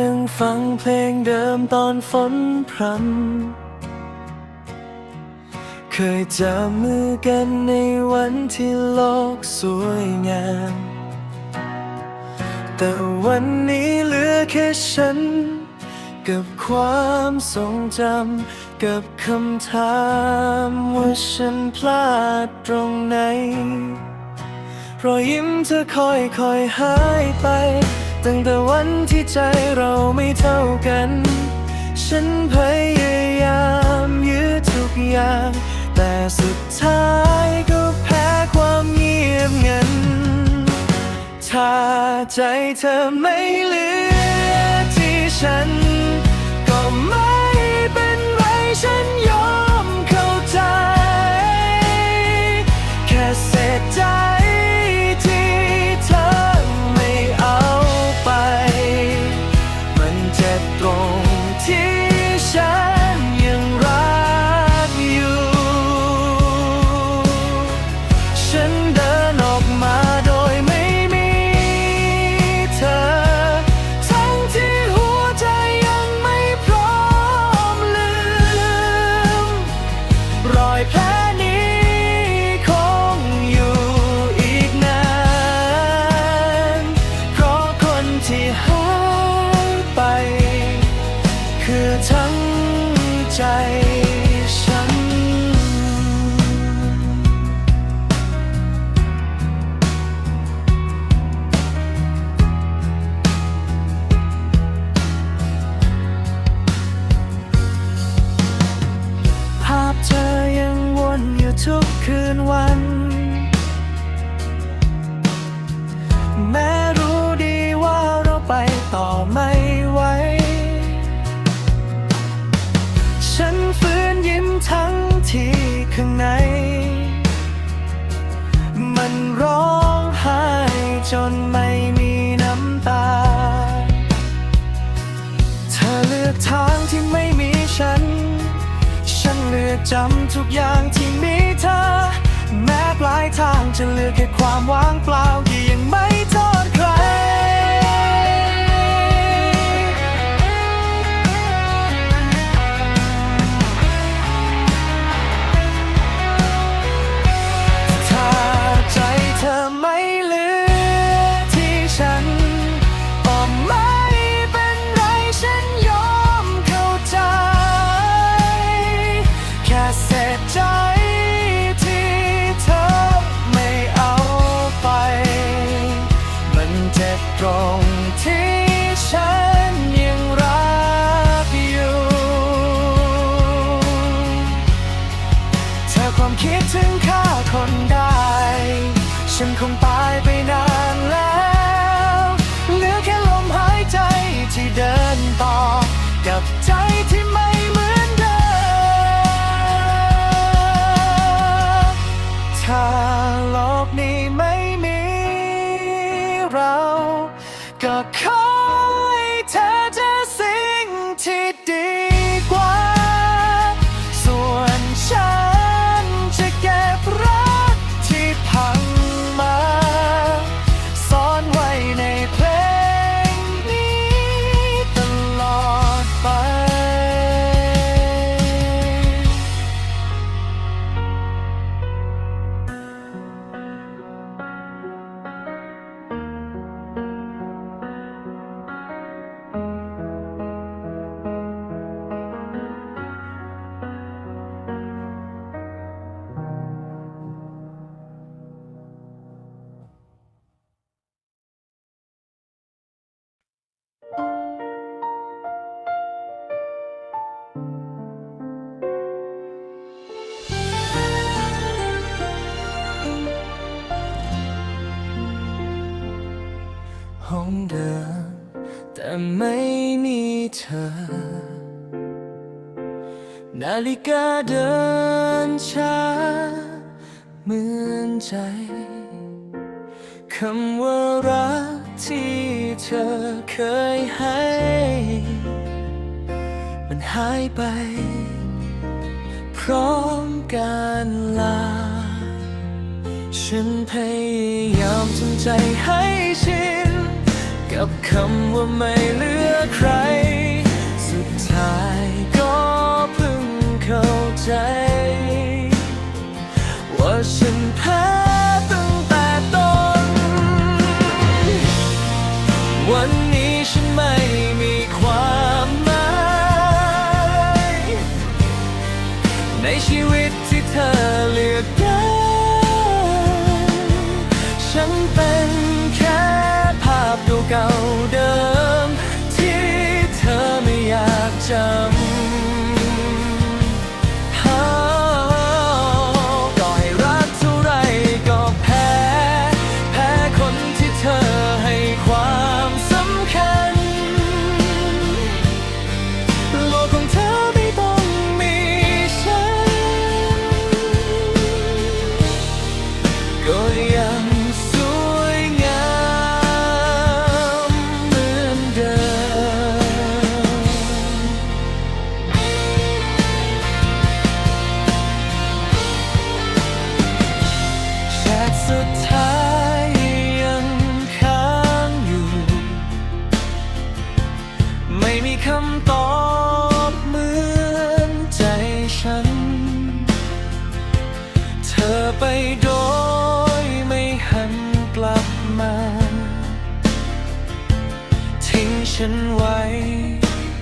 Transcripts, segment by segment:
นั่งฟังเพลงเดิมตอนฝนพรำ เคยจับมือกันในวันที่โลกสวยงาม แต่วันนี้เหลือแค่ฉัน กับความทรงจำ กับคำถามว่าฉันพลาดตรงไหนรอยยิ้มเธอค่อยค่อยๆหายไป ตั้งแต่วันที่ใจเราไม่เท่ากัน ฉันพยายามยื้อทุกอย่าง แต่สุดท้ายก็แพ้ความเงียบงัน ถ้าใจเธอไม่เหลือที่ฉัน ทุกคืนวัน จำทุกอย่างที่มีเธอ แม้ปลายทางจะเลือแค่ความว่างเปล่าที่ยังไม่ทษใกนี้ไม่มีเรา ก็ขอ ห้องเดิมแต่ไม่มีเธอ นาฬิกาเดินช้าเหมือนใจคำว่ารักที่เธอเคยให้ มันหายไป พร้อมการลา ฉันพยายามทำใจให้ชิน กับคำว่าไม่เหลือใคร สุดท้ายก็เพิ่งเข้าใจ ว่าฉันแพ้ 不够的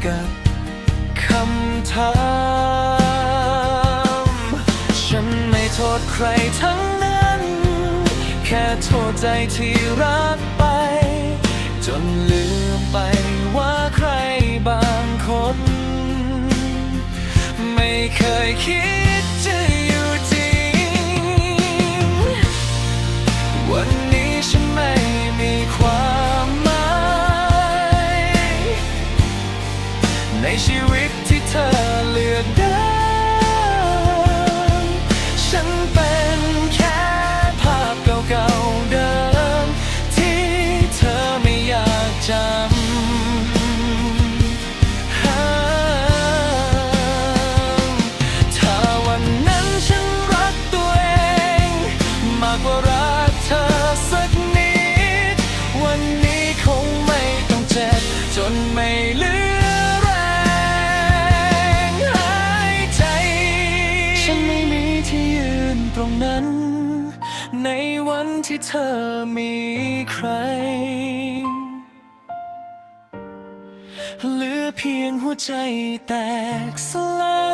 กับคำถามฉันไม่โทษใครทั้งนั้น แค่โทษใจที่รักไป จนลืมไปว่าใครบางคน ไม่เคยคิดจะอยู่จริง วันนี้ฉันไม่มีความ ในชีวิตที่เธอเลือกได้ เธอมีใคร เหลือเพียงหัวใจแตกสลาย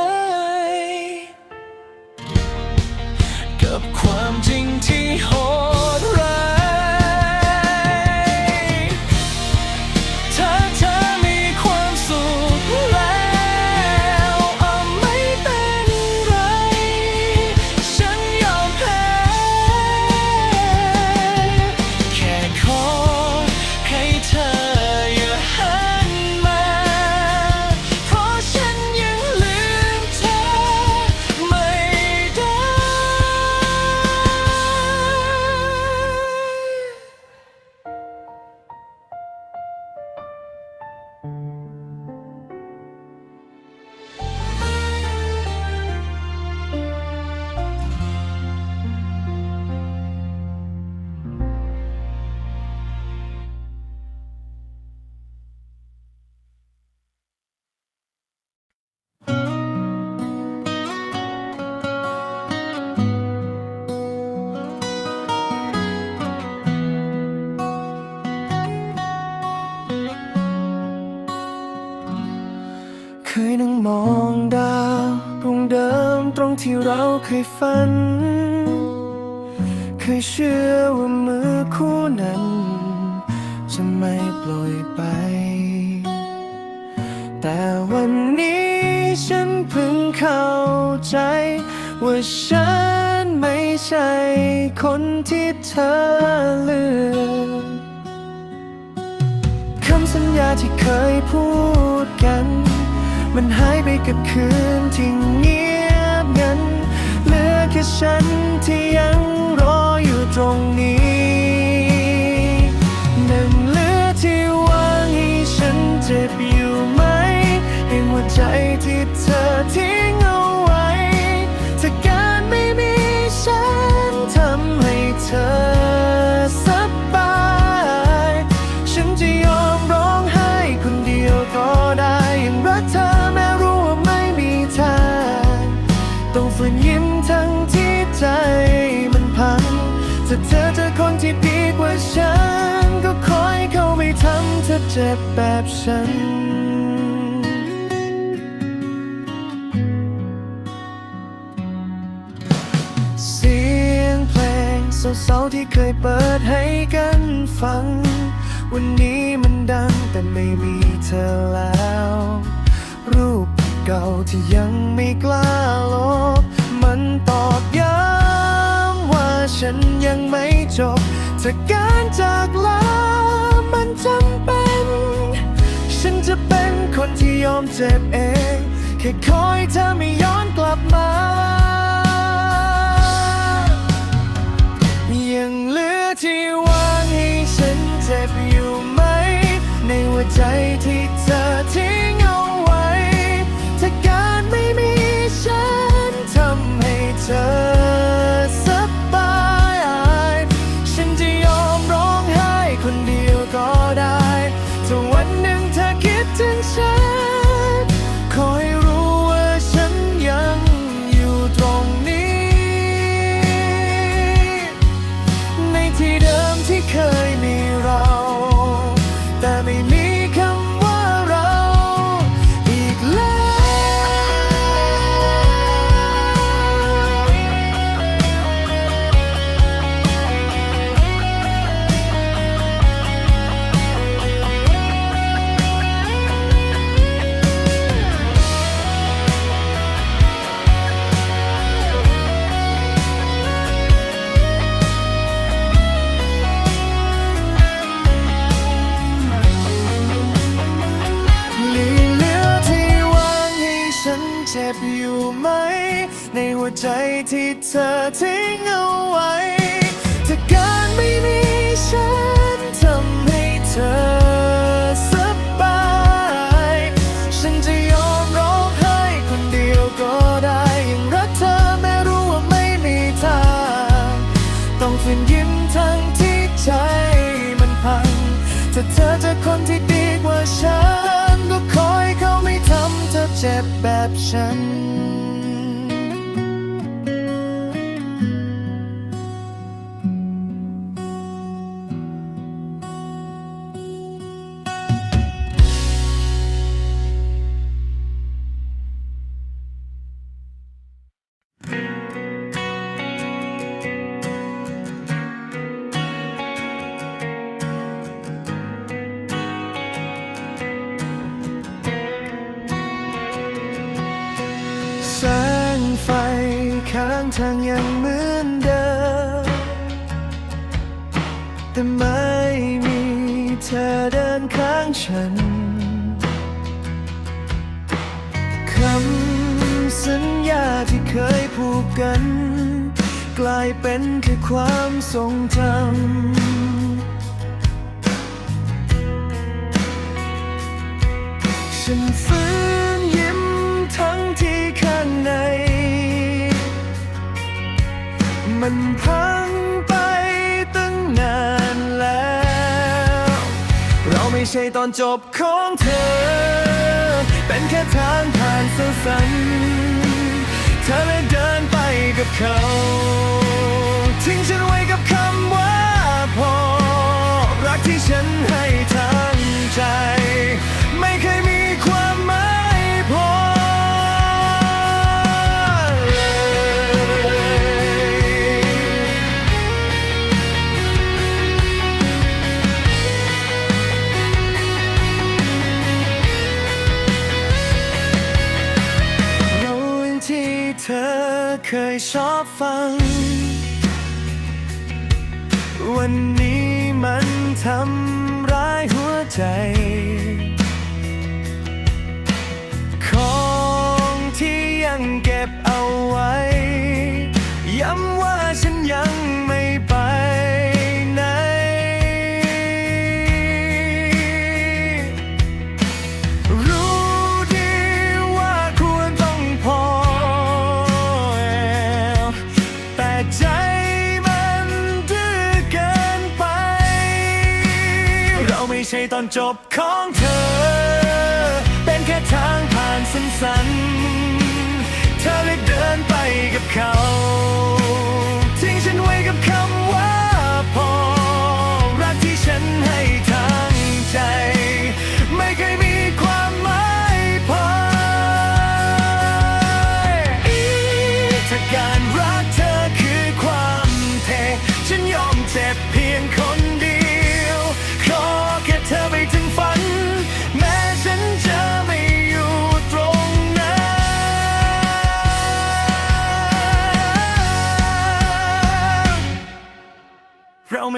เราเคยฝัน เคยเชื่อว่ามือคู่นั้น จะไม่ปล่อยไป แต่วันนี้ฉันเพิ่งเข้าใจ ว่าฉันไม่ใช่คนที่เธอเลือกคำสัญญาที่เคยพูดกัน มันหายไปกับคืนที่เงียบงันเหลือแค่ ฉันที่ยัง เจ็บแบบฉัน เสียงเพลงเศร้าๆที่เคยเปิดให้กันฟัง วันนี้มันดังแต่ไม่มีเธอแล้ว รูปเก่าที่ยังไม่กล้าลบ มันตอกย้ำว่าฉันยังไม่จบถ้าการจากลามันจำเป็น ฉันจะเป็นคนที่ยอมเจ็บเอง แค่คอยเธอไม่ย้อนกลับมา ยังเหลือที่ว่างให้ฉันเจ็บอยู่ไหม ในหัวใจที่เธอ เจ็บแบบฉัน ทางยังเหมือนเดิม แต่ไม่มีเธอเดินข้างฉัน คำสัญญาที่เคยผูกกัน กลายเป็นแค่ความทรงจำฉันฝืน มันพังไปตั้งนานแล้ว เราไม่ใช่ตอนจบของเธอ เป็นแค่ทางผ่านสั้นๆเธอเลยเดินไปกับเขา ทิ้งฉันไว้กับคำว่าพอ รักที่ฉันให้ทั้งใจ ไม่เคยมี เธอเคยชอบฟัง วันนี้มันทำร้ายหัวใจ ของที่ยังเก็บเอาไว้ย้ำ ตอนจบของเธอ เป็นแค่ทางผ่านสั้นๆเธอเลยเดินไปกับเขา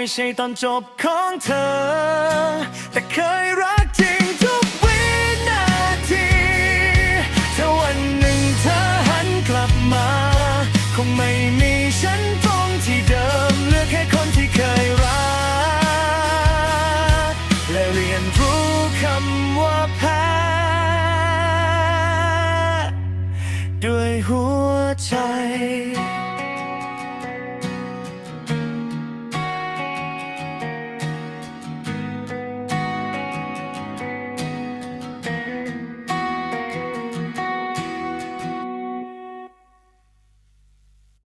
ไม่ใช่ตอนจบของเธอ แต่เคยรักจริงทุกวินาทีถ้าวันหนึ่งเธอหันกลับมา คงไม่มี